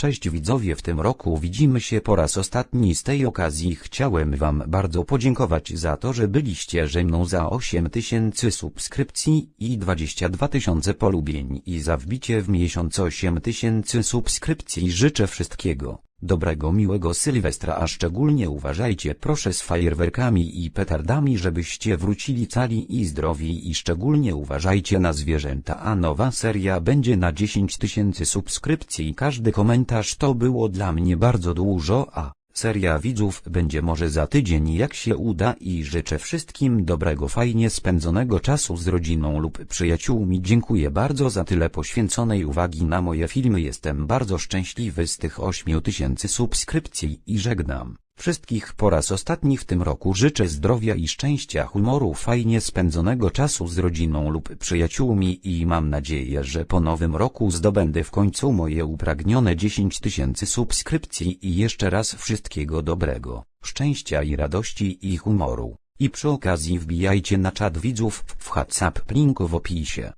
Cześć widzowie w tym roku widzimy się po raz ostatni z tej okazji chciałem wam bardzo podziękować za to, że byliście ze mną za 8000 subskrypcji i 22 tysiące polubień i za wbicie w miesiąc 8000 subskrypcji życzę wszystkiego. Dobrego miłego Sylwestra a szczególnie uważajcie proszę z fajerwerkami i petardami żebyście wrócili cali i zdrowi. I szczególnie uważajcie na zwierzęta a nowa seria będzie na 10 tysięcy subskrypcji. Każdy komentarz to było dla mnie bardzo dużo a seria widzów będzie może za tydzień jak się uda i życzę wszystkim dobrego fajnie spędzonego czasu z rodziną lub przyjaciółmi dziękuję bardzo za tyle poświęconej uwagi na moje filmy jestem bardzo szczęśliwy z tych 8000 subskrypcji i żegnam. Wszystkich po raz ostatni w tym roku życzę zdrowia i szczęścia humoru fajnie spędzonego czasu z rodziną lub przyjaciółmi i mam nadzieję, że po nowym roku zdobędę w końcu moje upragnione 10 tysięcy subskrypcji i jeszcze raz wszystkiego dobrego, szczęścia i radości i humoru. I przy okazji wbijajcie na czat widzów w WhatsApp link w opisie.